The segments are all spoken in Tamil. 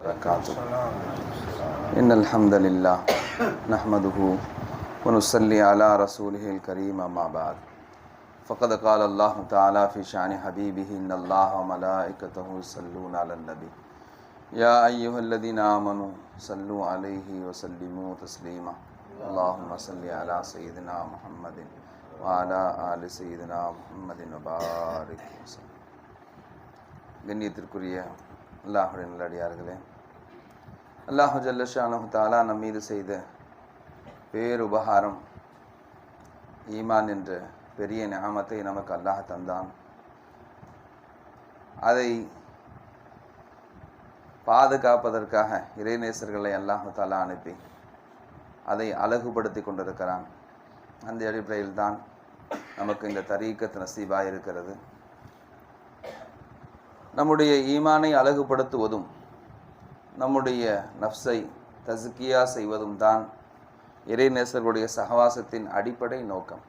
وبركاته إن الحمد لله نحمده ونصلي على رسوله الكريم أما بعد فقد قال الله تعالى في شأن حبيبه إن الله وملائكته يصلون على النبي يا أيها الذين آمنوا صلوا عليه وسلموا تسليما اللهم صل على سيدنا محمد وعلى آل سيدنا محمد وبارك وسلم கண்ணியத்திற்குரிய அல்லாஹுடைய நல்லடியார்களே அல்லாஹு ஜல்லஷானு தாலா நம் மீது செய்த பேருபகாரம் ஈமான் என்ற பெரிய ஞாமத்தை நமக்கு அல்லாஹ் தந்தான். அதை பாதுகாப்பதற்காக இறைநேசர்களை அல்லாஹு தாலா அனுப்பி அதை அழகுபடுத்தி கொண்டிருக்கிறான். அந்த அடிப்படையில் தான் நமக்கு இந்த தரீக்கத் நசீபாக இருக்கிறது. நம்முடைய ஈமானை அழகுபடுத்துவதும் நம்முடைய நஃப்ஸை தசுக்கியா செய்வதும் தான் இறைநேசர்களுடைய சகவாசத்தின் அடிப்படை நோக்கம்.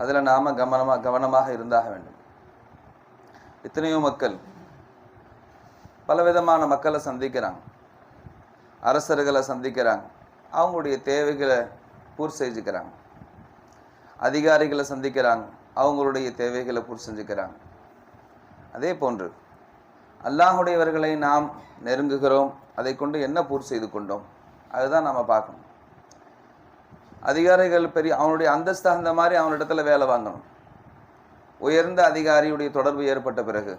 அதில் நாம் கவனமாக கவனமாக இருந்தாக வேண்டும். எத்தனையோ மக்கள் பலவிதமான மக்களை சந்திக்கிறாங்க. அரசர்களை சந்திக்கிறாங்க. அவங்களுடைய தேவைகளை பூர் செஞ்சுக்கிறாங்க. அதிகாரிகளை சந்திக்கிறாங்க. அவங்களுடைய தேவைகளை பூர் செஞ்சுக்கிறாங்க. அதே போன்று அல்லாஹுடையவர்களை நாம் நெருங்குகிறோம் அதை கொண்டு என்ன பூர்த்தி செய்து கொண்டோம்? அதுதான் நம்ம பார்க்கணும். அதிகாரிகள் பெரிய அவனுடைய அந்தஸ்து அந்த மாதிரி அவனிடத்துல வேலை வாங்கணும். உயர்ந்த அதிகாரியுடைய தொடர்பு ஏற்பட்ட பிறகு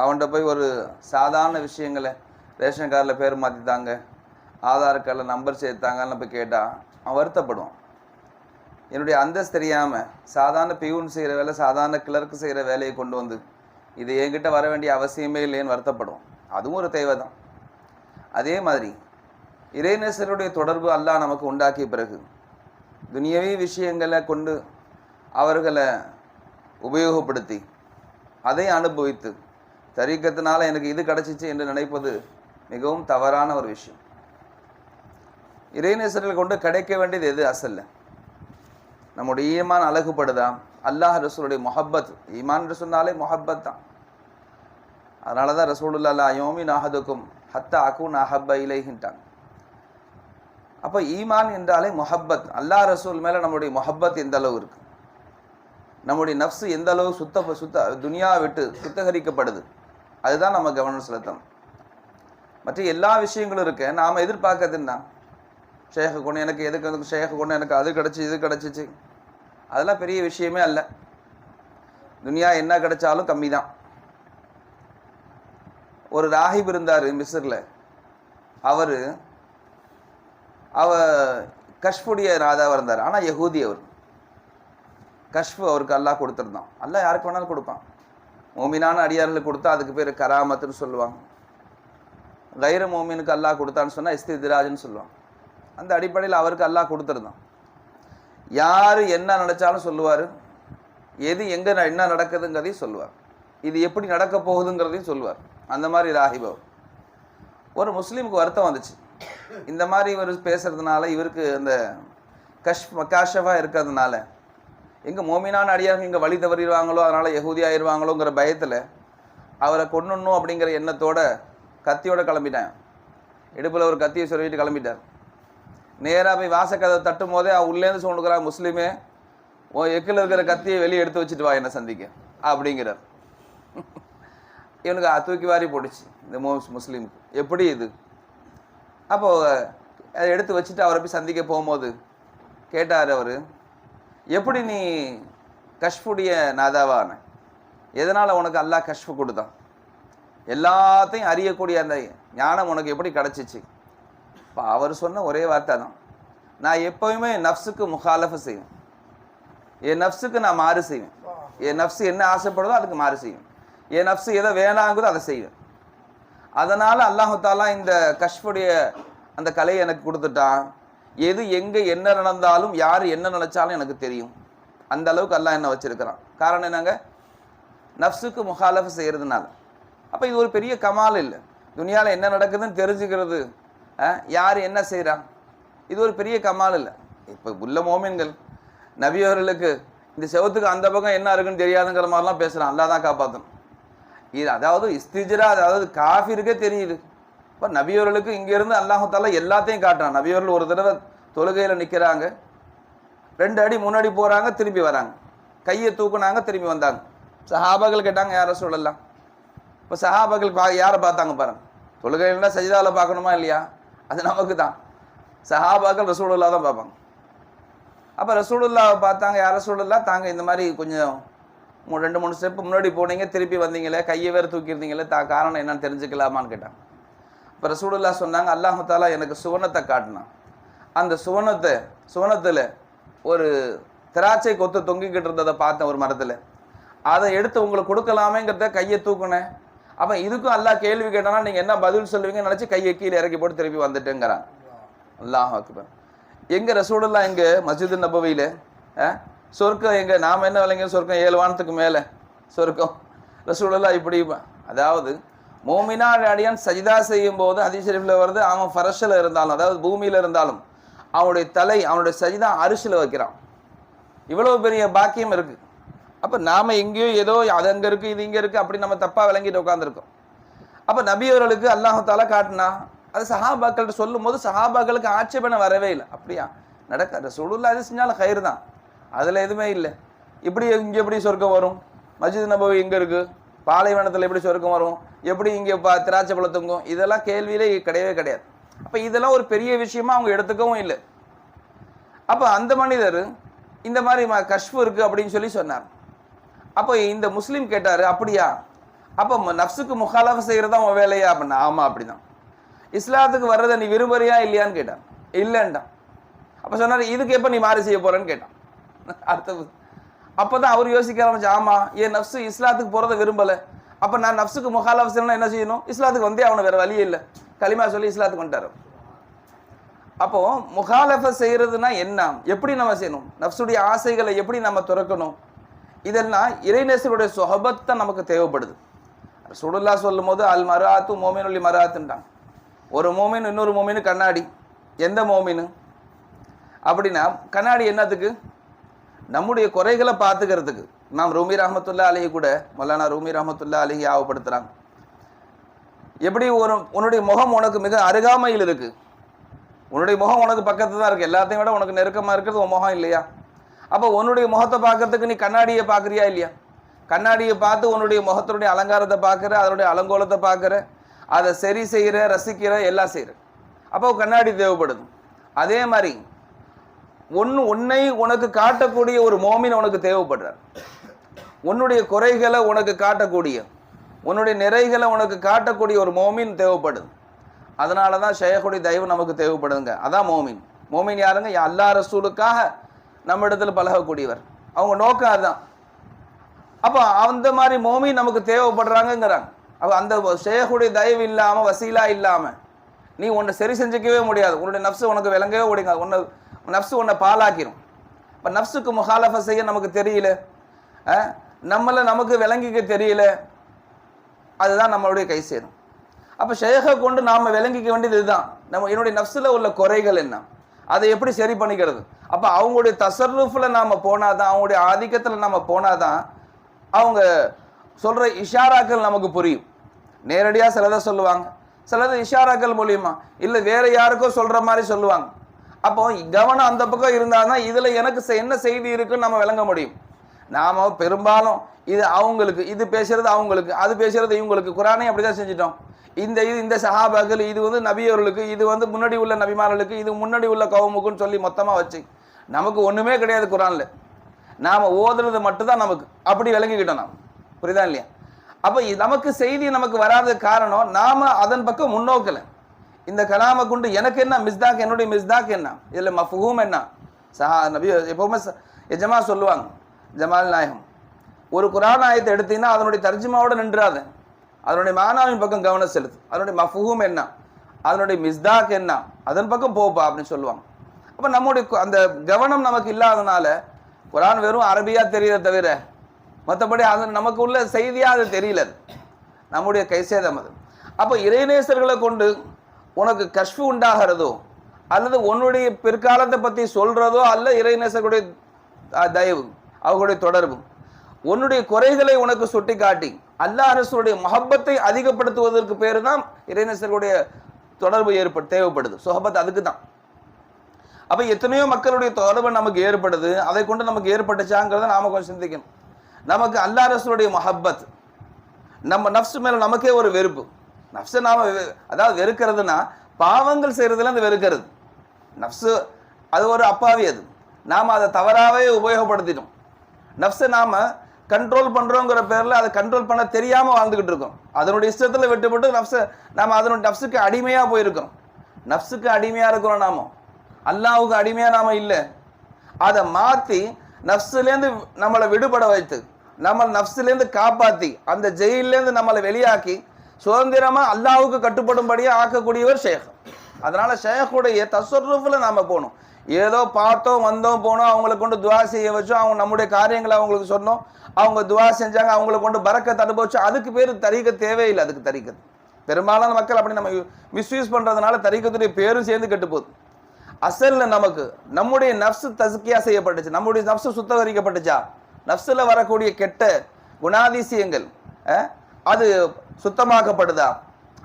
அவன்கிட்ட போய் ஒரு சாதாரண விஷயங்களை ரேஷன் கார்டில் பேர் மாற்றித்தாங்க ஆதார் கார்டில் நம்பர் சேர்த்தாங்கன்னு போய் கேட்டால் அவன் வருத்தப்படுவான். என்னுடைய அந்தஸ்து தெரியாமல் சாதாரண பியூன் செய்கிற வேலை சாதாரண கிளர்க்கு செய்கிற வேலையை கொண்டு வந்து இது என்கிட்ட வர வேண்டிய அவசியமே இல்லைன்னு வருத்தப்படும் அதுவும் ஒரு தேவை தான். அதே மாதிரி இறைநேசருடைய தொடர்பு அல்லாஹ் நமக்கு உண்டாக்கிய பிறகு துனியவி விஷயங்களை கொண்டு அவர்களை உபயோகப்படுத்தி அதை அனுபவித்து தரிக்கத்தினால எனக்கு இது கிடச்சிச்சு என்று நினைப்பது மிகவும் தவறான ஒரு விஷயம். இறைநேசர்கள் கொண்டு கிடைக்க வேண்டியது எது? அசல்ல நம்முடைய ஈமான் அழகுபடுதா? அல்லாஹ் ரசூலுடைய மொஹப்பத் ஈமான் சொன்னாலே மொஹப்பத் தான். அதனால தான் ரசூலுல்லா யோமி நாகதுக்கும் ஹத்த அகுன் நஹப்ப இலைகின்றான் அப்போ ஈமான் என்றாலே மொஹப்பத். அல்லாஹ் ரசூல் மேலே நம்முடைய மொஹப்பத் எந்த அளவு இருக்கு? நம்முடைய நஃப்ஸு எந்த அளவு சுத்த சுத்த துனியா விட்டு சுத்தகரிக்கப்படுது? அதுதான் நம்ம கவனம் செலுத்தணும். மற்ற எல்லா விஷயங்களும் இருக்கு. நாம் எதிர்பார்க்கறது என்ன? ஷேக கொண்டு எனக்கு எதுக்கு வந்து ஷேக கொண்டு எனக்கு அது கிடச்சி இது கிடச்சிச்சு. அதெல்லாம் பெரிய விஷயமே அல்ல. துனியா என்ன கிடைச்சாலும் கம்மி தான் ஒரு ராகிப் இருந்தார் மிஸ்ரில். அவர் அவ கஷ்புடைய ராஜாவாக இருந்தார். ஆனால் யகூதி அவர். கஷ்பு அவருக்கு அல்லாஹ் கொடுத்துருந்தான். அல்லாஹ் யாருக்கு வேணாலும் கொடுப்பான். மோமினான அடியார்களுக்கு கொடுத்தா அதுக்கு பேர் கராமத்துன்னு சொல்லுவாங்க. கைர மோமினுக்கு அல்லாஹ் கொடுத்தான்னு சொன்னால் இஸ்திதிராஜ்னு சொல்லுவாங்க. அந்த அடிப்படையில் அவருக்கு அல்லாஹ் கொடுத்துருந்தான். யார் என்ன நினச்சாலும் சொல்லுவார். எது எங்கே என்ன நடக்குதுங்கிறதையும் சொல்லுவார். இது எப்படி நடக்க போகுதுங்கிறதையும் சொல்லுவார். அந்த மாதிரி ராகிபவர் ஒரு முஸ்லீமுக்கு வருத்தம் வந்துச்சு. இந்த மாதிரி இவர் பேசுறதுனால இவருக்கு அந்த கஷ் மக்காஷவாக இருக்கிறதுனால எங்கே மோமினான அடியாக இங்கே வழி தவறிடுவாங்களோ அதனால் யகுதி ஆயிடுவாங்களோங்கிற பயத்தில் அவரை கொண்டுணும் அப்படிங்கிற எண்ணத்தோட கத்தியோட கிளம்பிட்டேன். இடுப்பில் ஒரு கத்தியை சொல்லிட்டு கிளம்பிட்டார். நேராக போய் வாசக்கதை தட்டும் போதே அவன் உள்ளேருந்து சொல்லுக்கிறா முஸ்லீமே உன் எக்கில் இருக்கிற கத்தியை வெளியே எடுத்து வச்சுட்டு வா என்னை சந்திக்க அப்படிங்கிறார். இவனுக்கு தூக்கி வாரி போட்டுச்சு இந்த மோ முஸ்லீமுக்கு. எப்படி இது? அப்போது அதை எடுத்து வச்சுட்டு அவரை போய் சந்திக்க போகும்போது கேட்டார் அவர் எப்படி நீ கஷ்ஃபுடைய நாதாவான எதனால் உனக்கு அல்லாஹ் கஷ்ஃபு கொடுத்தான்? எல்லாத்தையும் அறியக்கூடிய அந்த ஞானம் உனக்கு எப்படி கிடச்சிச்சு? இப்போ அவர் சொன்ன ஒரே வார்த்தை தான். நான் எப்போவுமே நஃப்ஸுக்கு முகாலஃபு செய்வேன். என் நஃப்ஸுக்கு நான் மாறு செய்வேன். என் நஃப்ஸு என்ன ஆசைப்படுதோ அதுக்கு மாறு செய்வேன். என் நஃப்ஸு எதை வேணாங்குதோ அதை செய்வேன். அதனால் அல்லாஹு தாலா இந்த கஷ்புடைய அந்த கலையை எனக்கு கொடுத்துட்டான் எது எங்கே என்ன நடந்தாலும் யார் என்ன நினச்சாலும் எனக்கு தெரியும். அந்த அளவுக்கு அல்லாஹ் என்ன வச்சுருக்கிறான். காரணம் என்னங்க? நஃப்ஸுக்கு முகாலஃப் செய்கிறதுனால அப்போ இது ஒரு பெரிய கமால் இல்லை. துனியாவில் என்ன நடக்குதுன்னு தெரிஞ்சுக்கிறது யார் என்ன செய்கிறான் இது ஒரு பெரிய கமால் இல்லை. இப்போ உள்ள மோமின்கள் நபியவர்களுக்கு இந்த செவத்துக்கு அந்த பக்கம் என்ன இருக்குன்னு தெரியாதுங்கிற மாதிரிலாம் பேசுகிறான் அல்லா தான் காப்பாற்றணும் இது அதாவது இஸ்திஜரா அதாவது காஃபிருக்கே தெரியுது. இப்போ நபியவர்களுக்கு இங்கேருந்து அல்லாஹால எல்லாத்தையும் காட்டுறான். நபியவர்கள் ஒரு தடவை தொழுகையில் நிற்கிறாங்க ரெண்டு அடி முன்னாடி போகிறாங்க திரும்பி வராங்க. கையை தூக்குனாங்க திரும்பி வந்தாங்க. சஹாபாக்கள் கேட்டாங்க யாரை சொல்லலாம் இப்போ சஹாபாக்கள் பா யாரை பார்த்தாங்க பாருங்கள் தொழுகைன்னா சஜிதாவில் பார்க்கணுமா இல்லையா? அது நமக்கு தான். சஹாபாக்கள் ரசூலுல்லா தான் பார்ப்பாங்க. அப்போ ரசூலுல்லாவை பார்த்தாங்க யார் ரசூலுல்லா தாங்க இந்த மாதிரி கொஞ்சம் ரெண்டு மூணு ஸ்டெப் முன்னாடி போனீங்க திருப்பி வந்தீங்களே கையை வேறு தூக்கியிருந்தீங்களே தா காரணம் என்னன்னு தெரிஞ்சுக்கலாமான்னு கேட்டான் இப்போ ரசூலுல்லா சொன்னாங்க அல்லாஹு தாலா எனக்கு சுவனத்தை காட்டினான். அந்த சுவனத்தை சுவனத்தில் ஒரு திராட்சை கொத்து தொங்கிக்கிட்டு இருந்ததை பார்த்தேன் ஒரு மரத்தில். அதை எடுத்து உங்களுக்கு கொடுக்கலாமேங்கிறத கையை தூக்குனேன். அப்போ இதுக்கும் அல்லாஹ் கேள்வி கேட்டானா நீங்கள் என்ன பதில் சொல்லுவீங்கன்னு நினச்சி கையை கீழே இறக்கி போட்டு திருப்பி வந்துட்டேங்கிறான். அல்லாஹ் அக்பர். எங்கே ரசூலுல்லா இங்கே மஸ்ஜிது நபவியில் சொர்க்கம் எங்க நாம என்ன விளங்க சொர்க்கம்? ஏழு வானத்துக்கு மேல சொர்க்கம். ரசூலுல்லா இப்படி அதாவது மோமினா அடியான் சஜிதா செய்யும் போது ஹதீஸ் வருது அவன் ஃபரஷில் இருந்தாலும் அதாவது பூமியில் இருந்தாலும் அவனுடைய தலை அவனுடைய சஜிதா அரிசியில் வைக்கிறான். இவ்வளவு பெரிய பாக்கியம் இருக்கு. அப்போ நாம எங்கேயோ ஏதோ அது அங்கே இருக்கு இது இங்கே இருக்கு அப்படி நம்ம தப்பாக விளங்கிட்டு உட்காந்துருக்கோம் அப்போ நபியவர்களுக்கு அவர்களுக்கு காட்டினா அது சஹாபாக்கள்கிட்ட சொல்லும் போது சஹாபாக்களுக்கு ஆட்சேபனை வரவே இல்லை. அப்படியா? நடக்காது. சுடுல அது செஞ்சாலும் கயிறு தான் அதில் எதுவுமே இல்லை. இப்படி இங்கே எப்படி சொர்க்கம் வரும்? மஸ்ஜித் நபவி எங்கே இருக்குது பாலைவனத்தில் எப்படி சொர்க்கம் வரும்? எப்படி இங்கே பா திராட்சை பழம் தொங்கும்? இதெல்லாம் கேள்வியிலே கிடையவே கிடையாது. அப்போ இதெல்லாம் ஒரு பெரிய விஷயமா அவங்க எடுத்துக்கவும் இல்லை. அப்போ அந்த மனிதர் இந்த மாதிரி ம- கஷ்பு இருக்கு அப்படின்னு சொல்லி சொன்னார். அப்போ இந்த முஸ்லீம் கேட்டார் அப்படியா? அப்போ நஃப்ஸுக்கு முகாலஃப செய்கிறது தான் உன் வேலையா? அப்படின்னா ஆமாம் அப்படிதான். இஸ்லாத்துக்கு வர்றதை நீ விரும்புறியா இல்லையான்னு கேட்டான் இல்லைன்ட்டான். அப்போ சொன்னார் இதுக்கு எப்போ நீ மாறி செய்ய போகிறேன்னு கேட்டான். அடுத்த அப்போதான் அவர் யோசிக்க ஆரம்பிச்சு ஆமா என் நஃப்ஸு இஸ்லாத்துக்கு போறதை விரும்பலை. அப்ப நான் நஃப்ஸுக்கு முகாலஃப செய்யணும்னா என்ன செய்யணும்? இஸ்லாத்துக்கு வந்தே அவனை வேற வழியே இல்லை. களிமா சொல்லி இஸ்லாத்துக்கு வந்துட்டாரு. அப்போ முகாலஃப செய்யறதுனா என்ன? எப்படி நம்ம செய்யணும்? நஃப்ஸுடைய ஆசைகளை எப்படி நம்ம துறக்கணும்? இதெல்லாம் இறைநேசருடைய சொஹபத்தை நமக்கு தேவைப்படுது. சுடுல்லா சொல்லும் போது அல் மராத்து மோமினுள்ளி மராத்துன்றாங்க. ஒரு மோமின் இன்னொரு மோமினு கண்ணாடி. எந்த மோமினு? அப்படின்னா கண்ணாடி என்னத்துக்கு? நம்முடைய குறைகளை பார்த்துக்கிறதுக்கு நாம் ரூமி ரஹமத்துல்லா அலிஹி கூட மொல்லானா ரூமி ரஹமத்துல்லா அலிஹி ஆவப்படுத்துகிறாங்க எப்படி ஒரு உன்னுடைய முகம் உனக்கு மிக அருகாமையில் இருக்கு. உன்னுடைய முகம் உனக்கு பக்கத்து தான் இருக்கு. எல்லாத்தையும் விட உனக்கு நெருக்கமாக இருக்கிறது உன் முகம் இல்லையா? அப்போ உன்னுடைய முகத்தை பார்க்கறதுக்கு நீ கண்ணாடியை பார்க்குறியா இல்லையா? கண்ணாடியை பார்த்து உன்னுடைய முகத்தினுடைய அலங்காரத்தை பார்க்குற அதனுடைய அலங்கோலத்தை பார்க்குற அதை சரி செய்கிற ரசிக்கிற எல்லாம் செய்கிற அப்போ கண்ணாடி தேவைப்படுது. அதே மாதிரி ஒன்று உன்னை உனக்கு காட்டக்கூடிய ஒரு மோமின் உனக்கு தேவைப்படுறார். உன்னுடைய குறைகளை உனக்கு காட்டக்கூடிய உன்னுடைய நிறைகளை உனக்கு காட்டக்கூடிய ஒரு மோமின் தேவைப்படுது. அதனால தான் ஷேகுடைய தயவு நமக்கு தேவைப்படுதுங்க. அதான் மோமின். மோமின் யாருங்க? யா அல்லா ரசூலுக்காக நம்ம இடத்துல பழகக்கூடியவர். அவங்க நோக்கம் அதுதான். அப்போ அந்த மாதிரி மோமின் நமக்கு தேவைப்படுறாங்கங்கிறாங்க. அப்போ அந்த ஷேகுடைய தயவு இல்லாமல் வசீலா இல்லாமல் நீ உன்னை சரி செஞ்சுக்கவே முடியாது. உன்னுடைய நப்சு உனக்கு விளங்கவே முடியாது. உன்னை நப்சு உன்னை பாலாக்கிரும் இப்போ நப்சுக்கு முகாலஃப செய்ய நமக்கு தெரியல. நம்மளை நமக்கு விளங்கிக்க தெரியல. அதுதான் நம்மளுடைய கை சேரும் அப்போ ஷேகை கொண்டு நாம் விளங்கிக்க வேண்டியது இதுதான். நம்ம என்னுடைய நஃப்ஸில் உள்ள குறைகள் என்ன? அதை எப்படி சரி பண்ணிக்கிறது? அப்போ அவங்களுடைய தசர்ருஃபில் நாம் போனாதான் அவங்களுடைய ஆதிக்கத்தில் நாம் போனாதான் அவங்க சொல்கிற இஷாராக்கள் நமக்கு புரியும். நேரடியாக சிலதை சொல்லுவாங்க. சிலது இஷாராக்கள் மூலியமா. இல்லை வேறு யாருக்கோ சொல்கிற மாதிரி சொல்லுவாங்க. அப்போ கவனம் அந்த பக்கம் இருந்தால் தான் இதில் எனக்கு செ- என்ன செய்தி இருக்குன்னு நம்ம விளங்க முடியும். நாம் பெரும்பாலும் இது அவங்களுக்கு இது பேசுறது அவங்களுக்கு அது பேசுறது இவங்களுக்கு. குரானை அப்படிதான் செஞ்சிட்டோம். இந்த இது இந்த சஹாபாக்கள் இது வந்து நபியவர்களுக்கு இது வந்து முன்னாடி உள்ள நபிமார்களுக்கு இது முன்னாடி உள்ள கவுமுக்குன்னு சொல்லி மொத்தமாக வச்சு நமக்கு ஒன்றுமே கிடையாது குரானில். நாம் ஓதுறது மட்டும்தான் நமக்கு. அப்படி விளங்கிக்கிட்டோம் நாம். புரியுதா இல்லையா? அப்போ இது நமக்கு செய்தி நமக்கு வராத காரணம் நாம் அதன் பக்கம் முன்னோக்கலை. இந்த கலாமை கொண்டு எனக்கு என்ன? மிஸ்தாக் என்னுடைய மிஸ்தாக் என்ன? இதில் மஃபூம் என்ன? சஹா நபி எப்பவுமே எஜமா சொல்லுவாங்க ஜமால் நாயகம். ஒரு குரான் ஆயத்தை எடுத்தீங்கன்னா அதனுடைய தர்ஜிமாவோட நின்றாத. அதனுடைய மானாவின் பக்கம் கவனம் செலுத்து. அதனுடைய மஃபூம் என்ன? அதனுடைய மிஸ்தாக் என்ன? அதன் பக்கம் போப்பா அப்படின்னு சொல்லுவாங்க. அப்போ நம்முடைய அந்த கவனம் நமக்கு இல்லாதனால குரான் வெறும் அரபியாக தெரியல தவிர மற்றபடி அது நமக்கு உள்ள செய்தியாக அது தெரியல நம்முடைய கைசேதம் அது. அப்போ இறைநேசர்களை கொண்டு உனக்கு கஷ்பு உண்டாகிறதோ அல்லது உன்னுடைய பிற்காலத்தை பற்றி சொல்கிறதோ அல்ல இறைநேசர்களுடைய தயவு அவர்களுடைய தொடர்பு. உன்னுடைய குறைகளை உனக்கு சுட்டி காட்டி அல்லா அரசுடைய மஹப்பத்தை அதிகப்படுத்துவதற்கு பேர் தான் இறைநேசர்களுடைய தொடர்பு ஏற்படு தேவைப்படுது. சொஹபத் அதுக்கு தான் அப்போ எத்தனையோ மக்களுடைய தொடர்பு நமக்கு ஏற்படுது. அதை கொண்டு நமக்கு ஏற்பட்டுச்சாங்கிறத நாம கொஞ்சம் சிந்திக்கணும். நமக்கு அல்லா அரசுடைய மஹப்பத் நம்ம நஃப்ஸ் மேலே நமக்கே ஒரு வெறுப்பு. நஃப்ஸை நாம அதாவது வெறுக்கிறதுனா பாவங்கள் செய்கிறதுல அந்த வெறுக்கிறது. நஃப்ஸு அது ஒரு அப்பாவி அது. நாம் அதை தவறாகவே உபயோகப்படுத்திட்டோம். நஃப்ஸை நாம் கண்ட்ரோல் பண்ணுறோங்கிற பேரில் அதை கண்ட்ரோல் பண்ண தெரியாமல் வாழ்ந்துக்கிட்டு இருக்கோம். அதனுடைய இஷ்டத்தில் விட்டுப்பட்டு நஃப்ஸை நாம் அதனுடைய நஃப்ஸுக்கு அடிமையாக போயிருக்கோம் நஃப்ஸுக்கு அடிமையாக இருக்கிறோம் நாம. அல்லாவுக்கு அடிமையாக நாம இல்லை. அதை மாற்றி நஃப்ஸுலேருந்து நம்மளை விடுபட வைத்து நம்ம நஃப்ஸுலேருந்து காப்பாற்றி அந்த ஜெயிலேருந்து நம்மளை வெளியாக்கி சுதந்திரமா அல்லாவுக்கு கட்டுப்படும்படியாக ஆக்கக்கூடியவர் ஷேக். அதனால ஷேக்குடைய தசருஃப்ல நாம போகணும். ஏதோ பார்த்தோம் வந்தோம் போனோம் அவங்களை கொண்டு துவா செய்ய வச்சோம் அவங்க நம்முடைய காரியங்களை அவங்களுக்கு சொன்னோம் அவங்க துவா செஞ்சாங்க அவங்கள கொண்டு பறக்க தடுப்போச்சோம் அதுக்கு பேர் தரிக்க தேவையில்லை அதுக்கு தரிக்கிறது பெரும்பாலான மக்கள் அப்படி நம்ம மிஸ்யூஸ் பண்ணுறதுனால தரிக்கத்துடைய பேரும் சேர்ந்து கெட்டு போகுது. அசலில் நமக்கு நம்முடைய நஃப்ஸ் தஸ்கியா செய்யப்பட்டுச்சு நம்முடைய நஃப்ஸ் சுத்தகரிக்கப்பட்டுச்சா? நஃப்ஸ்ல வரக்கூடிய கெட்ட குணாதிசயங்கள் அது சுத்தமாக்கப்படுதா?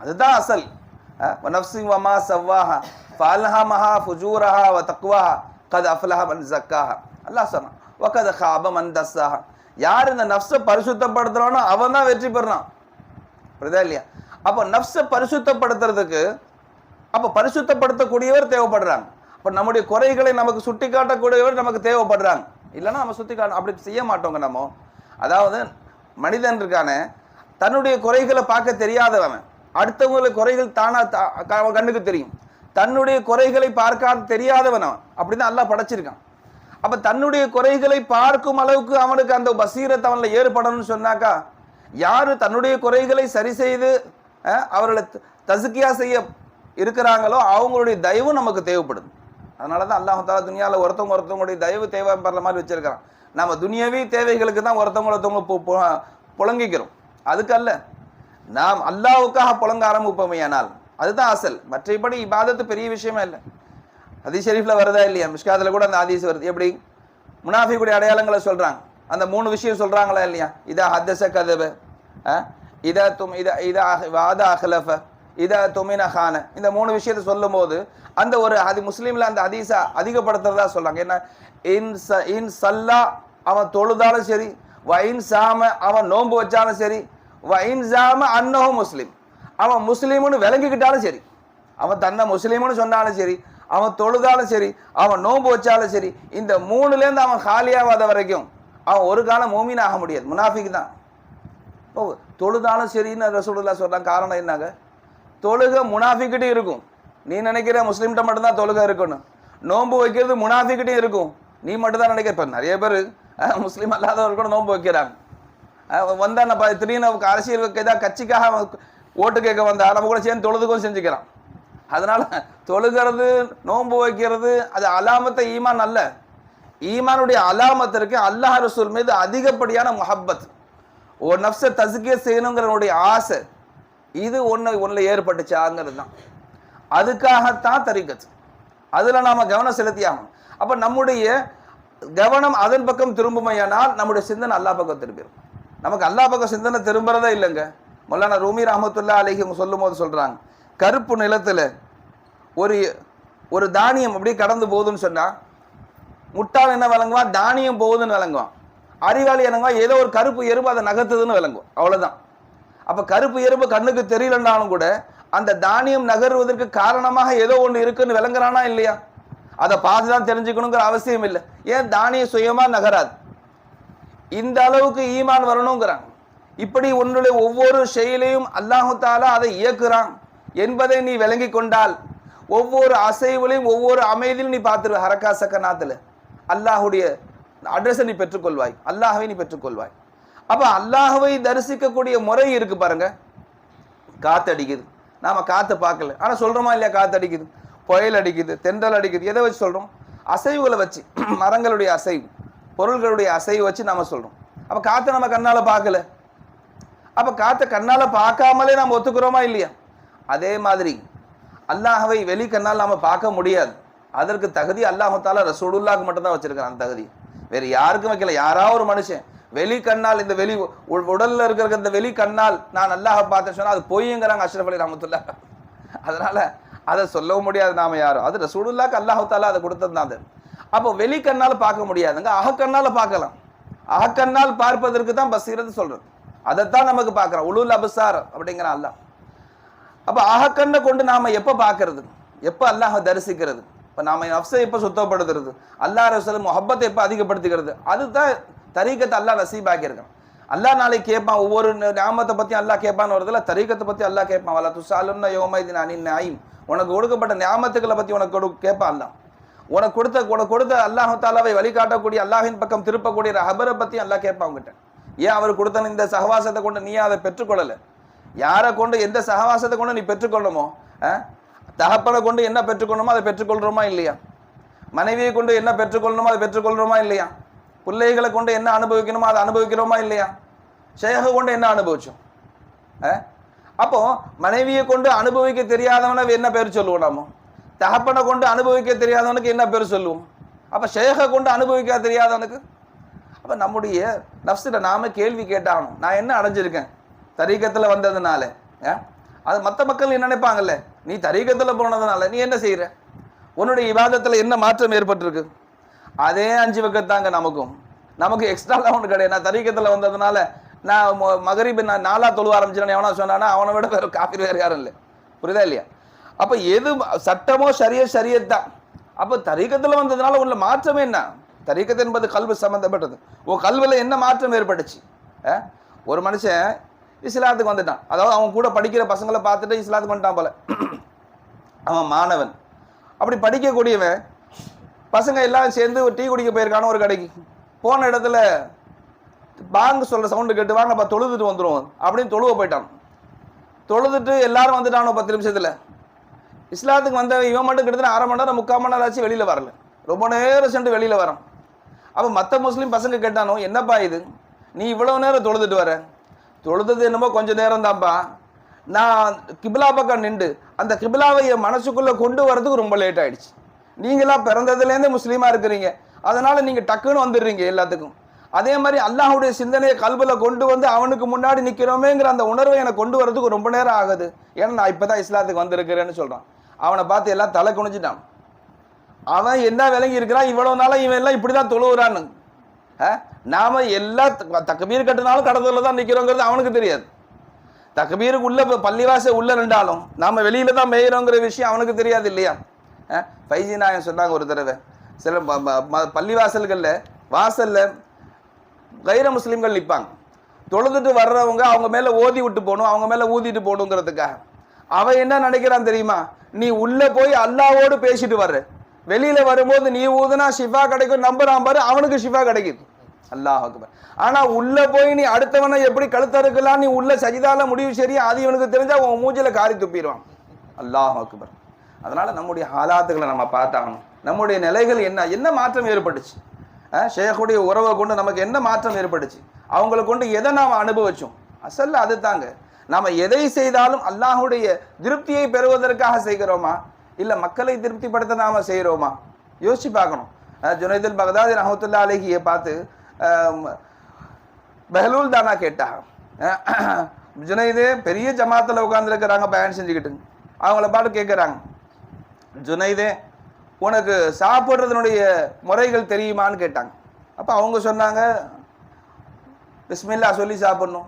அதுதான் அசல். நஃப்ஸி வமா சவ்வாஹா ஃபல்ஹமஹா ஃபுஜூரஹா வ தக்வாஹா கத் அஃப்லஹ மன் ஜக்காஹா. அல்லாஹ் சொன்னான் வகத் ஹாப மன் தஸ்ஸாஹா. யார் இந்த நஃப்ஸை பரிசுத்தப்படுத்துகிறானோ அவன் தான் வெற்றி பெறான் புரியுதா இல்லையா? அப்போ நஃப்ஸை பரிசுத்தப்படுத்துறதுக்கு அப்போ பரிசுத்தப்படுத்தக்கூடியவர் தேவைப்படுறாங்க. அப்போ நம்முடைய குறைகளை நமக்கு சுட்டி காட்டக்கூடியவர் நமக்கு தேவைப்படுறாங்க. இல்லைன்னா நம்ம சுற்றி காட்டணும் அப்படி செய்ய மாட்டோங்க நம்ம. அதாவது மனிதன் இருக்கானே தன்னுடைய குறைகளை பார்க்க தெரியாதவன் அடுத்தவங்களை குறைகள் தானா தா- க- கண்ணுக்கு தெரியும் தன்னுடைய குறைகளை பார்க்காத தெரியாதவன் அவன் அப்படின்னு அல்லாஹ் படைச்சிருக்கான் அப்ப தன்னுடைய குறைகளை பார்க்கும் அளவுக்கு அவனுக்கு அந்த பசீரத் அவனில் ஏற்படணும்னு சொன்னாக்கா யாரு தன்னுடைய குறைகளை சரி செய்து அவர்களை தசுக்கியா செய்ய இருக்கிறாங்களோ அவங்களுடைய தயவு நமக்கு தேவைப்படுது அதனால தான் அல்லாஹ் தாலா துனியாவில் ஒருத்தவங்க ஒருத்தவங்களுடைய தயவு தேவைப்படுற மாதிரி வச்சிருக்கிறான் நம்ம துனியாவி தேவைகளுக்கு தான் ஒருத்தவங்க ஒருத்தவங்க புழங்கிக்கிறோம் அதுக்கு அல்ல அதுக்கல்ல. நாம் அல்லாஹ்வுக்காக புலங்க ஆரம்பிப்போமையானால் அதுதான் அசல். மற்றபடி இபாதத்து பெரிய விஷயமே இல்லை. ஹதீஸ் ஷெரீஃபில் வருதா இல்லையா? மிஷ்காதில் கூட அந்த ஹதீஸ் வருது. எப்படி? முனாஃபிக்குடைய அடையாளங்களை சொல்கிறாங்க அந்த மூணு விஷயம் சொல்கிறாங்களா இல்லையா? இதா ஹத்தச கதவு இதா தும் இதா இதா அஹ்- வாத அஹ்லஃப இதா துமின ஹான. இந்த மூணு விஷயத்தை சொல்லும் போது அந்த ஒரு அது முஸ்லீமில் அந்த ஹதீஸை அதிகப்படுத்துறதா சொல்கிறாங்க என்ன? இன் ச இன் சல்லா அவன் தொழுதாலும் சரி வயின் சாம அவன் நோன்பு வச்சாலும் சரி வ இன் அன்னஹு முஸ்லீம். அவன் முஸ்லீம்னு விளங்கிக்கிட்டாலும் சரி. அவன் தன்னை முஸ்லீம்னு சொன்னாலும் சரி அவன் தொழுதாலும் சரி அவன் நோன்பு வச்சாலும் சரி இந்த மூணுலேருந்து அவன் காலியாகாத வரைக்கும் அவன் ஒரு காலம் மூமின் ஆக முடியாது. முனாஃபிக் தான். இப்போ தொழுதாலும் சரின்னு ரசூலுல்லா சொல்கிறான் காரணம் என்னங்க? தொழுக முனாஃபிக்கிட்டே இருக்கும். நீ நினைக்கிற முஸ்லீம்கிட்ட மட்டும்தான் தொழுக இருக்கணும். நோன்பு வைக்கிறது முனாஃபிக்கிட்டே இருக்கும். நீ மட்டும்தான் நினைக்கிற. இப்போ நிறைய பேர் முஸ்லீம் அல்லாதவர்கள் கூட நோன்பு வைக்கிறாங்க. வந்தால் வந்தா நம்ம திடீர்னு அரசியல் ஏதாவது கட்சிக்காக ஓட்டு கேட்க வந்தா நம்ம கூட சேர்ந்து தொழுதுக்கும் செஞ்சுக்கிறான் அதனால தொழுகிறது நோன்பு வைக்கிறது அது அலாமத்தை ஈமான் அல்ல. ஈமானுடைய அலாமத்திற்கு அல்லாஹ் ரசூல் மீது அதிகப்படியான முஹப்பத். ஒரு நப்சை தசுக்கிய செய்யணுங்கிறனுடைய ஆசை. இது ஒன்று ஒன்றில் ஏற்பட்டுச்சாங்கிறது தான் அதுக்காகத்தான் தரிக்கச்சு அதில் நாம் கவனம் செலுத்தி ஆகணும் அப்போ நம்முடைய கவனம் அதன் பக்கம் திரும்புமையானால் நம்முடைய சிந்தனை அல்லா பக்கம் திரும்பிடும் நமக்கு அல்லா பக்கம் சிந்தனை திரும்புறதே இல்லைங்க. மொல்லானா ரூமி ரஹமத்துல்லா அலிஹி அவங்க சொல்லும் போது சொல்கிறாங்க கருப்பு நிலத்தில் ஒரு ஒரு தானியம் அப்படியே கடந்து போகுதுன்னு சொன்னால் முட்டாள் என்ன விளங்குவான் தானியம் போகுதுன்னு விளங்குவான். அறிவாளி என்னங்க ஏதோ ஒரு கருப்பு எறும்பு அதை நகர்த்துதுன்னு விளங்குவோம் அவ்வளோதான் அப்போ கருப்பு எறும்பு கண்ணுக்கு தெரியலன்னாலும் கூட அந்த தானியம் நகருவதற்கு காரணமாக ஏதோ ஒன்று இருக்குன்னு விளங்குறானா இல்லையா? அதை பார்த்து தான் தெரிஞ்சுக்கணுங்கிற அவசியம் இல்லை. ஏன் தானியம் சுயமாக நகராது? இந்த அளவுக்கு ஈமான் வரணுங்கிறான் இப்படி உன்னுடைய ஒவ்வொரு செயலையும் அல்லாஹு தாலா அதை இயக்குறான். என்பதை நீ விளங்கி கொண்டால் ஒவ்வொரு அசைவுலையும் ஒவ்வொரு அமைதியிலும் நீ பார்த்துருவ ஹரக்கா சக்கநாத்தில். அல்லாஹுடைய அட்ரஸை நீ பெற்றுக்கொள்வாய். அல்லாஹவை நீ பெற்றுக்கொள்வாய். அப்போ அல்லாஹுவை தரிசிக்கக்கூடிய முறை இருக்கு பாருங்க. காத்தடிக்குது. அடிக்குது நாம காத்து பார்க்கல. ஆனால் சொல்கிறோமா இல்லையா? காத்தடிக்குது. புயல் அடிக்குது தென்றல் அடிக்குது. எதை வச்சு சொல்கிறோம் அசைவுகளை வச்சு. மரங்களுடைய அசைவு. பொருள்களுடைய அசைவு வச்சு நாம் சொல்கிறோம் அப்போ காற்றை நம்ம கண்ணால் பார்க்கல. அப்போ காற்றை கண்ணால் பார்க்காமலே நாம் ஒத்துக்கிறோமா இல்லையா? அதே மாதிரி அல்லாஹவை வெளி கண்ணால் நாம் பார்க்க முடியாது. அதற்கு தகுதி அல்லாஹு ரசூடுல்லாக்கு மட்டும்தான் வச்சுருக்கான் அந்த தகுதி. வேறு யாருக்கும் வைக்கல. யாராவது ஒரு மனுஷன் வெளி கண்ணால் இந்த வெளி உ- இருக்கிற இந்த வெளி கண்ணால் நான் அல்லாஹ பார்த்தேன்னு சொன்னால் அது பொய்ங்கிறாங்க அஷ்ரஃப் அலி ரஹமத்துல்லா. அதனால் அதை சொல்லவும் முடியாது நாம் யாரும். அது ரசூடுல்லாக்கு அல்லாஹு அதை கொடுத்தது அது. அப்போ வெளி பார்க்க முடியாதுங்க அகக்கண்ணால் பார்க்கலாம். அகக்கண்ணால் பார்ப்பதற்கு தான் பசீரத்து சொல்றது. அதைத்தான் நமக்கு பார்க்குறோம். உளுல் அபசார் அப்படிங்கிற அல்லாஹ். அப்போ அகக்கண்ணை கொண்டு நாம எப்போ பார்க்கறது? எப்போ அல்லாஹ் தரிசிக்கிறது? இப்போ நாம நஃப்ஸை எப்போ சுத்தப்படுத்துறது? அல்லாஹ் ரசல் முஹப்பத்தை எப்போ அதிகப்படுத்திக்கிறது? அதுதான் தரீக்கத்தை அல்லாஹ் நசீபாக்கியிருக்கான். அல்லாஹ் நாளைக்கு கேட்பான் ஒவ்வொரு நியாமத்தை பற்றி அல்லாஹ் கேட்பான்னு வருதுல தரீக்கத்தை பற்றி அல்லாஹ் கேட்பான். வல்லா துசாலுன்னா இது நாணி நாயும். உனக்கு கொடுக்கப்பட்ட நியாமத்துக்களை பற்றி உனக்கு கொடு கேட்பான் அல்லாஹ். உனக்கு கொடுத்த உனக்கு கொடுத்த அல்லாஹ் தாலாவை வழிகாட்டக்கூடிய அல்லாஹின் பக்கம் திருப்பக்கூடிய ரஹபரை பற்றி அல்லாஹ் கேட்பான் அவங்ககிட்ட ஏன் அவர் கொடுத்த இந்த சகவாசத்தை கொண்டு நீ அதை பெற்றுக்கொள்ளலை? யாரை கொண்டு எந்த சகவாசத்தை கொண்டு நீ பெற்றுக்கொள்ளமோ தகப்பனை கொண்டு என்ன பெற்றுக்கொள்ளணுமோ அதை பெற்றுக்கொள்றோமா இல்லையா? மனைவியை கொண்டு என்ன பெற்றுக்கொள்ளணுமோ அதை பெற்றுக்கொள்றோமா இல்லையா? பிள்ளைகளை கொண்டு என்ன அனுபவிக்கணுமோ அதை அனுபவிக்கிறோமா இல்லையா? ஷேக கொண்டு என்ன அனுபவிச்சோம்? அப்போ மனைவியை கொண்டு அனுபவிக்க தெரியாதவனை என்ன பேர் சொல்லுவோம் நாமோ? தகப்பனை கொண்டு அனுபவிக்க தெரியாதவனுக்கு என்ன பேர் சொல்லுவோம்? அப்போ ஷேக கொண்டு அனுபவிக்க தெரியாதவனுக்கு? அப்போ நம்முடைய நப்சிட நாம கேள்வி கேட்டாகணும். நான் என்ன அடைஞ்சிருக்கேன்? தரீக்கத்தில் வந்ததுனால அது மற்ற மக்கள் என்ன நினைப்பாங்கல்ல? நீ தரீக்கத்தில் போனதுனால நீ என்ன செய்கிற உன்னுடைய விவாதத்தில் என்ன மாற்றம் ஏற்பட்டிருக்கு? அதே அஞ்சு பக்கத்தாங்க நமக்கும். நமக்கு எக்ஸ்ட்ராலாம் ஒன்று கிடையாது. நான் தரீக்கத்தில் வந்ததுனால நான் மொ- நான் நாலா தொழுவ ஆரம்பிச்சிடறேன் எவனா சொன்னானா அவனை விட வேறு காப்பி வேறு யாரும் இல்லை. புரியுதா இல்லையா? அப்போ எது சட்டமோ சரிய சரியத்தான். அப்போ தரீக்கத்தில் வந்ததுனால உள்ள மாற்றம் என்ன? தரீக்கத்து என்பது கல்வி சம்மந்தப்பட்டது ஓ கல்வியில் என்ன மாற்றம் ஏற்பட்டுச்சு? ஒரு மனுஷன் இஸ்லாத்துக்கு வந்துட்டான். அதாவது அவன் கூட படிக்கிற பசங்களை பார்த்துட்டு இஸ்லாத்துக்கு வந்துட்டான் போல. அவன் மாணவன். அப்படி படிக்கக்கூடியவன் பசங்க எல்லாம் சேர்ந்து ஒரு டீ குடிக்க போயிருக்கான ஒரு கடைக்கு. போன இடத்துல பாங்க சொல்கிற சவுண்டு கேட்டு வாங்க நம்ம தொழுதுட்டு வந்துடுவோம் அப்படின்னு தொழுவ போயிட்டான். தொழுதுட்டு எல்லாரும் வந்துட்டானோ பத்து நிமிஷத்தில். இஸ்லாத்துக்கு வந்த இவன் மட்டும் கிட்டத்தட்ட அரை மணி நேரம் முக்கால் மணி நேரம் ஆச்சு வெளியில் வரல. ரொம்ப நேரம் சென்று வெளியில் வரான். அப்போ மற்ற முஸ்லீம் பசங்க கேட்டானோ என்னப்பா இது? நீ இவ்வளோ நேரம் தொழுதுட்டு வர? தொழுது என்னமோ கொஞ்சம் நேரம் தான்ப்பா நான் கிபிலா பக்கம் நின்று அந்த கிபிலாவை என் மனசுக்குள்ளே கொண்டு வரதுக்கு ரொம்ப லேட் ஆகிடுச்சு நீங்களாம் பிறந்ததுலேருந்தே முஸ்லீமாக இருக்கிறீங்க. அதனால் நீங்கள் டக்குன்னு வந்துடுறீங்க எல்லாத்துக்கும். அதே மாதிரி அல்லாஹுடைய சிந்தனையை கல்வில கொண்டு வந்து அவனுக்கு முன்னாடி நிற்கிறோமேங்கிற அந்த உணர்வை எனக்கு கொண்டு வரதுக்கு ரொம்ப நேரம் ஆகுது. ஏன்னா நான் இப்பதான் இஸ்லாத்துக்கு வந்திருக்கிறேன்னு சொல்கிறான் அவனை பார்த்து எல்லாம் தலை குனிஞ்சிட்டான். அவன் என்ன விளங்கி இருக்கிறான்? இவ்வளவு நாளாக இவன் எல்லாம் இப்படி தான் அஹ்? நாம எல்லா தக்கபீர் கட்டினாலும் கடத்துல தான் நிற்கிறோங்கிறது அவனுக்கு தெரியாது. தக்கபீருக்கு உள்ள பள்ளிவாசை பள்ளிவாச உள்ள நின்றாலும் நாம வெளியில தான் மேயிறோங்கிற விஷயம் அவனுக்கு தெரியாது இல்லையா? பைஜி ஃபைஜி நாயன் சொன்னாங்க ஒரு தடவை. சில பள்ளிவாசல்களில் ம- வாசல்ல கைர முஸ்லீம்கள் நிற்பாங்க தொழுதுட்டு வர்றவங்க அவங்க மேலே ஓதி விட்டு போகணும் அவங்க மேலே ஊதிட்டு போகணுங்கிறதுக்காக. அவன் என்ன நினைக்கிறான் தெரியுமா? நீ உள்ள போய் அல்லாவோடு பேசிட்டு வர்ற. வெளியில வரும்போது நீ ஊதுனா ஷிஃபா கிடைக்கும் நம்புறான் பாரு அவனுக்கு ஷிஃபா கிடைக்குது. அல்லாஹ் அக்பர். ஆனா உள்ள போய் நீ அடுத்தவனை எப்படி கழுத்தறுக்கலாம் நீ உள்ள சஜிதால முடிவு சரியா அது இவனுக்கு தெரிஞ்சா உன் மூஞ்சில காரி துப்பிடுவான். அல்லாஹ் அக்பர். அதனால நம்முடைய ஹாலாத்துகளை நம்ம பார்த்தாகணும். நம்முடைய நிலைகள் என்ன என்ன மாற்றம் ஏற்பட்டுச்சு? ஷேகுடைய உறவை கொண்டு நமக்கு என்ன மாற்றம் ஏற்பட்டுச்சு? அவங்களை கொண்டு எதை நாம் அனுபவிச்சோம்? அசல்ல அது தாங்க. நாம் எதை செய்தாலும் அல்லாஹுடைய திருப்தியை பெறுவதற்காக செய்கிறோமா? இல்லை மக்களை திருப்திப்படுத்த நாம செய்கிறோமா? யோசிச்சு பார்க்கணும். ஜுனைதுல் பகதாதி ரஹமத்துல்லா அலைஹியை பார்த்து பெஹலூல் தானா கேட்டா? ஜுனைது பெரிய ஜமாத்தில் உட்காந்துருக்கிறாங்க பயன் செஞ்சுக்கிட்டு. அவங்கள பாட்டு கேட்குறாங்க ஜுனைதே உனக்கு சாப்பிட்றதுனுடைய முறைகள் தெரியுமான்னு கேட்டாங்க. அப்போ அவங்க சொன்னாங்க பிஸ்மில்லா சொல்லி சாப்பிட்ணும்.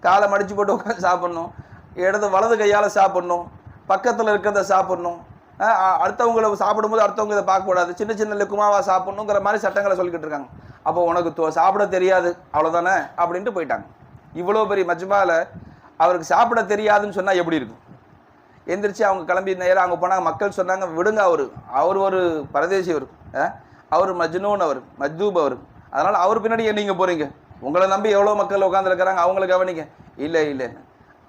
காலை மடித்து போட்டு உட்காந்து சாப்பிட்ணும். இடது வலது கையால் சாப்பிட்ணும். பக்கத்தில் இருக்கிறத சாப்பிட்ணும். அடுத்தவங்களை அடுத்தவங்கள சாப்பிடும்போது அடுத்தவங்க இதை பார்க்கக்கூடாது. சின்ன சின்ன லுக்குமாவாக சாப்பிட்ணுங்கிற மாதிரி சட்டங்களை சொல்லிக்கிட்டு இருக்காங்க. அப்போ உனக்கு தொ- சாப்பிட தெரியாது அவ்வளோதானே அப்படின்ட்டு போயிட்டாங்க. இவ்வளோ பெரிய மஜ்மாவில் அவருக்கு சாப்பிட தெரியாதுன்னு சொன்னால் எப்படி இருக்கும்? எந்திரிச்சு அவங்க கிளம்பி நேரம் அங்கே போனாங்க. மக்கள் சொன்னாங்க விடுங்க அவர். அவர் ஒரு பரதேசி அவர் அவர் மஜ்னூன் அவர் மஜ்தூப் அவர். அதனால் அவர் பின்னாடி நீங்கள் போகிறீங்க உங்களை நம்பி எவ்வளோ மக்கள் உட்காந்துருக்கிறாங்க அவங்களை கவனிங்க. இல்லை இல்லை.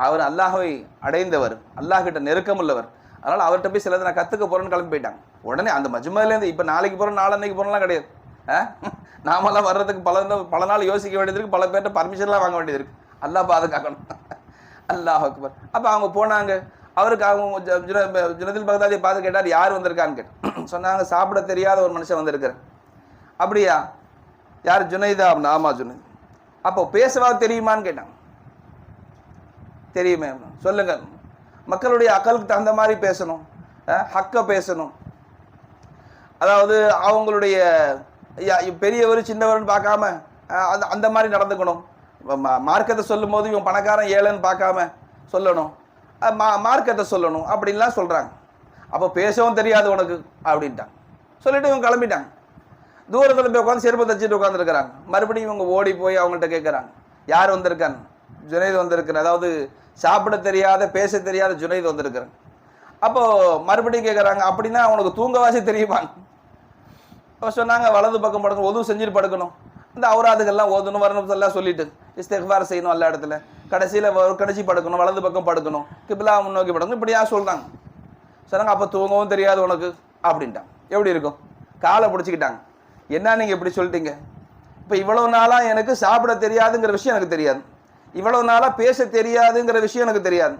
அவர் அல்லாஹை அடைந்தவர் அல்லாஹ் கிட்ட நெருக்கம் உள்ளவர். அதனால் அவர்கிட்ட போய் சிலது நான் கற்றுக்க போகிறேன்னு கிளம்பி போயிட்டாங்க. உடனே அந்த மஜ்மாலேருந்து இப்போ நாளைக்கு போகிறோம் நாளன்னைக்கு போகிறோம்லாம் கிடையாது. நாமெல்லாம் வர்றதுக்கு பல பல நாள் யோசிக்க வேண்டியது பல பேர்ட்ட பர்மிஷன்லாம் வாங்க வேண்டியது இருக்குது அல்லாஹ் பாதுகாக்கணும். அல்லாஹ் அக்பர். அப்போ அவங்க போனாங்க. அவருக்கு அவங்க ஜுனதில் பகதாதியை பார்த்து கேட்டார் யார் வந்திருக்கான்னு கேட்டு. சொன்னாங்க சாப்பிட தெரியாத ஒரு மனுஷன் வந்திருக்கிறேன் அப்படியா? யார்? ஜுனைதா அப்படின்னா ஆமா ஜுனைத். அப்போ பேசவா தெரியுமான்னு கேட்டாங்க தெரியுமே. சொல்லுங்க மக்களுடைய அக்கலுக்கு தகுந்த மாதிரி பேசணும். ஹக்கை ஹக்க பேசணும். அதாவது அவங்களுடைய பெரியவர் சின்னவர்னு பார்க்காம அந்த அந்த மாதிரி நடந்துக்கணும். மார்க்கத்தை சொல்லும் போது இவன் பணக்காரன் ஏழைன்னு பார்க்காம சொல்லணும். மா- மார்க்கத்தை சொல்லணும். அப்படின்லாம் சொல்கிறாங்க அப்போ பேசவும் தெரியாது உனக்கு அப்படின்ட்டான். சொல்லிட்டு இவங்க கிளம்பிட்டாங்க தூரத்தில் போய் உட்காந்து செருப்பு தச்சுட்டு உட்காந்துருக்கிறாங்க மறுபடியும் இவங்க ஓடி போய் அவங்கள்ட்ட கேட்குறாங்க யார் வந்திருக்கான் ஜுனைத் வந்திருக்கிறேன் அதாவது சாப்பிட தெரியாத பேச தெரியாத ஜுனைத் வந்திருக்கிறேன் அப்போது மறுபடியும் கேட்குறாங்க அப்படின்னா அவனுக்கு தூங்கவாசி தெரியுமா? அப்போ சொன்னாங்க வலது பக்கம் படுக்கணும் உதவு செஞ்சுட்டு படுக்கணும். இந்த அவராதுகள்லாம் ஓதணும் வரணும் எல்லாம் சொல்லிட்டு இஸ்திக்பார் செய்யணும் எல்லா இடத்துல. கடைசியில் கடைசி படுக்கணும் வலது பக்கம் படுக்கணும். கிப்லா முன்னோக்கி படுக்கணும் இப்படியா சொல்கிறாங்க சொன்னாங்க அப்போ தூங்கவும் தெரியாது உனக்கு அப்படின்ட்டாங்க. எப்படி இருக்கும்? காலை பிடிச்சிக்கிட்டாங்க. என்ன நீங்கள் இப்படி சொல்லிட்டீங்க? இப்போ இவ்வளோ நாளாக எனக்கு சாப்பிட தெரியாதுங்கிற விஷயம் எனக்கு தெரியாது. இவ்வளவு நாளாக பேச தெரியாதுங்கிற விஷயம் எனக்கு தெரியாது.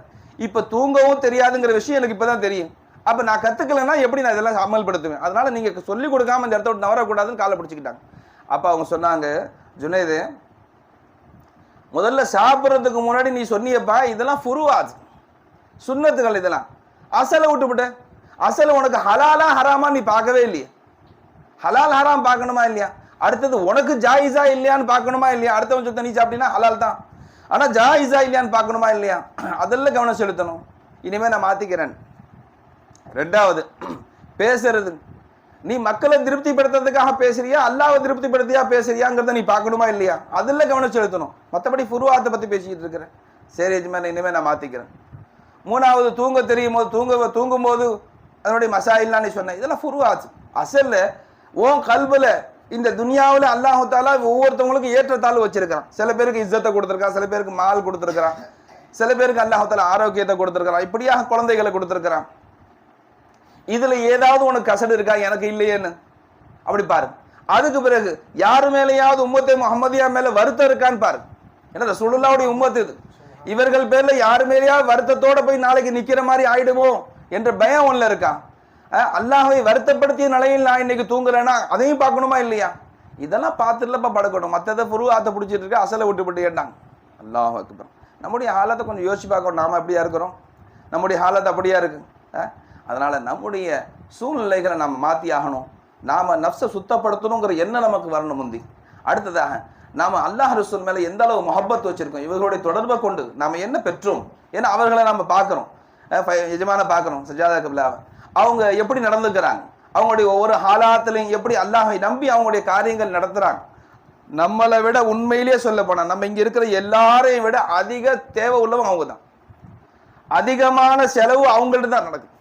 இப்போ தூங்கவும் தெரியாதுங்கிற விஷயம் எனக்கு இப்போ தான் தெரியும். அப்போ நான் கற்றுக்கலைன்னா எப்படி நான் இதெல்லாம் அமல்படுத்துவேன்? அதனால் நீங்கள் சொல்லிக் கொடுக்காம இந்த இடத்த விட்டு நவரக்கூடாதுன்னு காலை பிடிச்சிக்கிட்டாங்க. அப்போ அவங்க சொன்னாங்க ஜுனேது முதல்ல சாப்பிட்றதுக்கு முன்னாடி நீ சொன்னியப்பா இதெல்லாம் ஃபுருவாது. சுன்னத்துகள் இதெல்லாம். அசலை விட்டுவிட்ட அசலை உனக்கு ஹலாலா ஹராமா நீ பார்க்கவே இல்லையே. ஹலால் ஹராம் பார்க்கணுமா இல்லையா? அடுத்தது உனக்கு ஜாயிஸா இல்லையான்னு பார்க்கணுமா இல்லையா? அடுத்தவன் சொத்தை நீ சாப்பிட்டீங்கன்னா ஹலால் தான். ஆனால் ஜாயிஸா இல்லையான்னு பார்க்கணுமா இல்லையா? அதெல்லாம் கவனம் செலுத்தணும். இனிமேல் நான் மாற்றிக்கிறேன் ரெண்டாவது பேசுறது. நீ மக்களை திருப்திப்படுத்துறதுக்காக பேசுறியா? அல்லாவை திருப்திப்படுத்தியா பேசுறியாங்கிறத நீ பார்க்கணுமா இல்லையா? அதில் கவனம் செலுத்தணும். மற்றபடி ஃபுருவாத்தை பற்றி பேசிக்கிட்டு இருக்கிறேன். சரி எஜமான் இனிமேல் நான் மாற்றிக்கிறேன் மூணாவது தூங்க தெரியும் போது தூங்க தூங்கும் போது அதனுடைய மசாயில்லாம் நீ சொன்னேன் இதெல்லாம் ஃபுருவாத் அசல்ல உன் கல்வில் இந்த துனியாவில் அல்லாஹு தாலா ஒவ்வொருத்தவங்களுக்கும் ஏற்றத்தாழ்வு வச்சிருக்கிறான். சில பேருக்கு இஸ்ஸத்தை கொடுத்துருக்கான் சில பேருக்கு மால் கொடுத்துருக்கிறான் சில பேருக்கு அல்லாஹு தாலா ஆரோக்கியத்தை கொடுத்துருக்கிறான் இப்படியாக குழந்தைகளை கொடுத்துருக்கிறான். இதுல ஏதாவது உனக்கு கசடு இருக்கா? எனக்கு இல்லையேன்னு. அப்படி பாரு. அதுக்கு பிறகு யாரு மேலேயாவது உம்மத்தை முகமதியா மேல வருத்தம் இருக்கான்னு பாரு. ஏன்னா சுழலாவுடைய உம்மத்து இது? இவர்கள் பேர்ல யாரு மேலேயாவது வருத்தத்தோட போய் நாளைக்கு நிக்கிற மாதிரி ஆயிடுமோ என்ற பயம் ஒண்ணுல இருக்கான் அல்லாஹை வருத்தப்படுத்திய நிலையில் நான் இன்னைக்கு தூங்குறேன்னா அதையும் பார்க்கணுமா இல்லையா? இதெல்லாம் பார்த்துட்டுலப்பா படுக்கணும். மற்றதை புருவாத்த பிடிச்சிட்டு இருக்க அசலை விட்டு விட்டு கேட்டாங்க. அல்லாஹ் அக்பர். நம்முடைய ஹாலத்தை கொஞ்சம் யோசிச்சு பார்க்கணும். நாம அப்படியா இருக்கிறோம்? நம்முடைய ஹாலத்தை அப்படியா இருக்கு? அஹ்? அதனால நம்முடைய சூழ்நிலைகளை நம்ம மாற்றி ஆகணும். நாம நஃப்ஸை சுத்தப்படுத்தணுங்கிற எண்ணம் நமக்கு வரணும் முந்தி. அடுத்ததாக நாம் அல்லாஹ் ரசூல் மேலே எந்த அளவு முஹப்பத் வச்சுருக்கோம்? இவர்களுடைய தொடர்பை கொண்டு நாம் என்ன பெற்றோம்? ஏன்னா அவர்களை நம்ம பார்க்குறோம். எஜமான பார்க்குறோம். சஜாதா கபிலாவை. அவங்க எப்படி நடந்துக்கிறாங்க? அவங்களுடைய ஒவ்வொரு ஹாலாத்திலையும் எப்படி அல்லாஹை நம்பி அவங்களுடைய காரியங்கள் நடத்துகிறாங்க நம்மளை விட உண்மையிலேயே சொல்ல போனால் நம்ம இங்கே இருக்கிற எல்லாரையும் விட அதிக தேவை உள்ளவங்க அவங்க தான் அதிகமான செலவு அவங்கள்ட்ட தான் நடக்குது.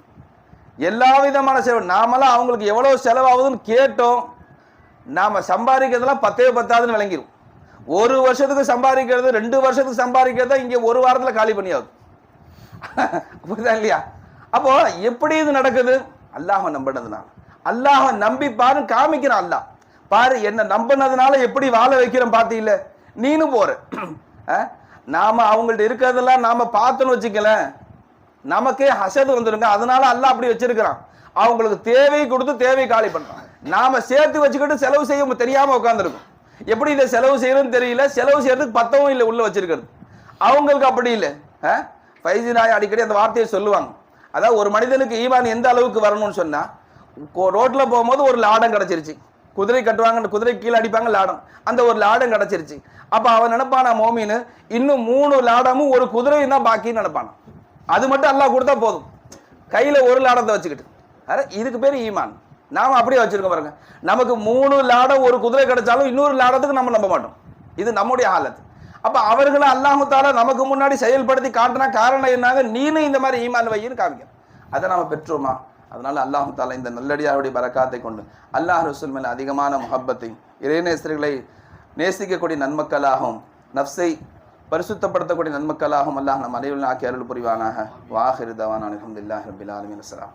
எல்லா விதமான செலவு நாமெல்லாம் அவங்களுக்கு எவ்வளோ செலவாகுதுன்னு கேட்டோம் நாம் சம்பாதிக்கிறதெல்லாம் பத்தே பத்தாதுன்னு விளங்கிடும் ஒரு வருஷத்துக்கு சம்பாதிக்கிறது ரெண்டு வருஷத்துக்கு சம்பாதிக்கிறது இங்கே ஒரு வாரத்தில் காலி பண்ணியாகுது. புரியுதா இல்லையா? அப்போ எப்படி இது நடக்குது? அல்லாஹ் நம்பினதுனால. அல்லாஹ் நம்பி பாரு காமிக்கிறான் அல்லாஹ். பாரு என்ன நம்பினதுனால எப்படி வாழ வைக்கிறோம் பாத்தீங்கள? நீனும் போற நாம அவங்கள்ட்ட இருக்கிறதெல்லாம் நாம பார்த்தோன்னு வச்சுக்கலேன் நமக்கே ஹசது வந்துருங்க. அதனால அல்லாஹ் அப்படி வச்சிருக்கிறான். அவங்களுக்கு தேவை கொடுத்து தேவை காலி பண்றான். நாம சேர்த்து வச்சுக்கிட்டு செலவு செய்ய தெரியாம உட்காந்துருக்கும் எப்படி இதை செலவு செய்யறதுன்னு தெரியல. செலவு செய்யறதுக்கு பத்தவும் இல்லை உள்ள வச்சிருக்கிறது. அவங்களுக்கு அப்படி இல்லை. ஃபைஜி நாய் அடிக்கடி அந்த வார்த்தையை சொல்லுவாங்க. அதாவது ஒரு மனிதனுக்கு ஈமான் எந்த அளவுக்கு வரணும்னு சொன்னால் கோ- போகும்போது ஒரு லாடம் கிடச்சிருச்சு. குதிரை கட்டுவாங்க குதிரை கீழே அடிப்பாங்க லாடம். அந்த ஒரு லாடம் கிடச்சிருச்சு. அப்போ அவன் நினைப்பானா மோமின்னு இன்னும் மூணு லாடமும் ஒரு குதிரையும் தான் பாக்கின்னு நினைப்பானா? அது மட்டும் எல்லாம் கொடுத்தா போதும். கையில் ஒரு லாடத்தை வச்சுக்கிட்டு. அட இதுக்கு பேர் ஈமான். நாம் அப்படியே வச்சுருக்கோம் பாருங்க. நமக்கு மூணு லாடம் ஒரு குதிரை கிடைச்சாலும் இன்னொரு லாடத்துக்கு நம்ம நம்ப மாட்டோம். இது நம்முடைய ஆலத்து அப்ப அவர்களை அல்லாஹு தாலா நமக்கு முன்னாடி செயல்படுத்தி காட்டினா காரணம் என்னாங்க? நீனும் இந்த மாதிரி ஈமான் வையின்னு காமிக்கணும் அதை நாம பெற்றோமா? அதனால அல்லாஹு தாலா இந்த நல்லடியாருடைய பரக்காத்தை கொண்டு அல்லாஹ் ரசூல் மேல அதிகமான முஹப்பத்தை இறைநேசர்களை நேசிக்கக்கூடிய நன்மக்களாகவும் நஃப்ஸை பரிசுத்தப்படுத்தக்கூடிய நன்மக்களாகவும் அல்லாஹ் நம் அனைவரும் ஆக்கி அருள் புரிவானாக. வாஹிரு தவான் அலமதுல்லாஹ் ரபில் ஆலமின். அஸ்ஸலாம்